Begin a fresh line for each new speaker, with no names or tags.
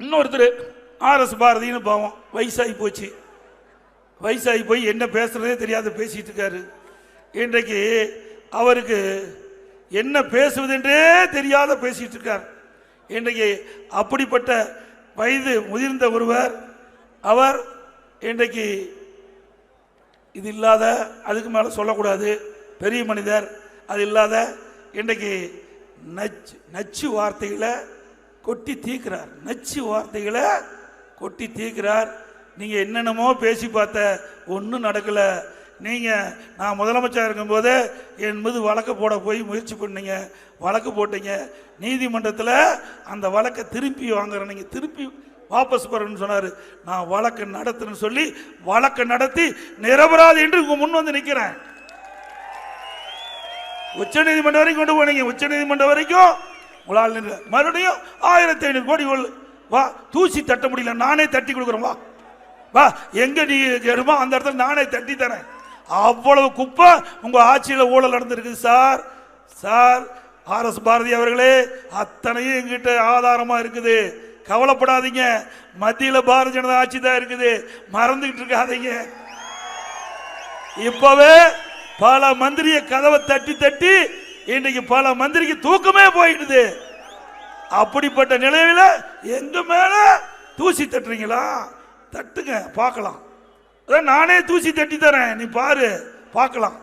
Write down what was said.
இன்னொருத்தர் ஆர்எஸ் பாரதின்னு பாவம் வயசாகி போச்சு. வயசாகி போய் என்ன பேசுறதே தெரியாத பேசிகிட்டு இருக்காரு. இன்றைக்கு அவருக்கு என்ன பேசுவதென்றே தெரியாத பேசிகிட்டு இருக்கார். இன்றைக்கு அப்படிப்பட்ட வயது முதிர்ந்த ஒருவர் அவர் இன்றைக்கு இது இல்லாத அதுக்கு மேலே சொல்லக்கூடாது பெரிய மனிதர் அது இல்லாத இன்றைக்கு நச்சு நச்சு வார்த்தைகளை கொட்டி தீர்க்கிறார் நச்சு வார்த்தைகளை கொட்டி தீர்க்கிறார் நீங்கள் என்னென்னமோ பேசி பார்த்த ஒன்றும் நடக்கலை. நீங்கள் நான் முதலமைச்சர் இருக்கும்போது என் மீது வழக்கு போட போய் முயற்சி பண்ணீங்க. வழக்கு போட்டீங்க. நீதிமன்றத்தில் அந்த வழக்கை திருப்பி வாங்குற நீங்கள் திருப்பி வாபஸ் பெறணும்னு சொன்னார். நான் வழக்கு நடத்துன்னு சொல்லி வழக்கு நடத்தி நிரபராது என்று உங்கள் முன் வந்து நிற்கிறேன் உச்ச நீதிமன்றம் வரைக்கும் கொண்டு போனீங்க. உச்ச நீதிமன்றம் வரைக்கும் உங்களால் நின்று. மறுபடியும் ஆயிரத்தி ஐநூறு கோடி வா தூசி தட்ட முடியல நானே தட்டி கொடுக்குறேன் வா. வா எங்க நீ எடுமோ அந்த இடத்துல நானே தட்டி தரேன். அவ்வளவு குப்பை உங்க ஆட்சியில் ஊழல் நடந்திருக்கு sir. Sir R S Bharathi அவர்களே அத்தனையும் எங்கிட்ட ஆதாரமா இருக்குது. கவலைப்படாதீங்க. மத்தியில் பாரதிய ஜனதா ஆட்சி தான் இருக்குது. மறந்துகிட்டு இருக்காதீங்க. இப்பவே பல மந்திரிய கதவை தட்டி தட்டி இன்னைக்கு பல மந்திரிக்கு தூக்கமே போயிடுது. அப்படிப்பட்ட நிலையில எங்க மேல தூசி தட்டுறீங்களா? தட்டுங்க பார்க்கலாம். அதான் நானே தூசி தட்டி தரேன். நீ பாரு பார்க்கலாம்.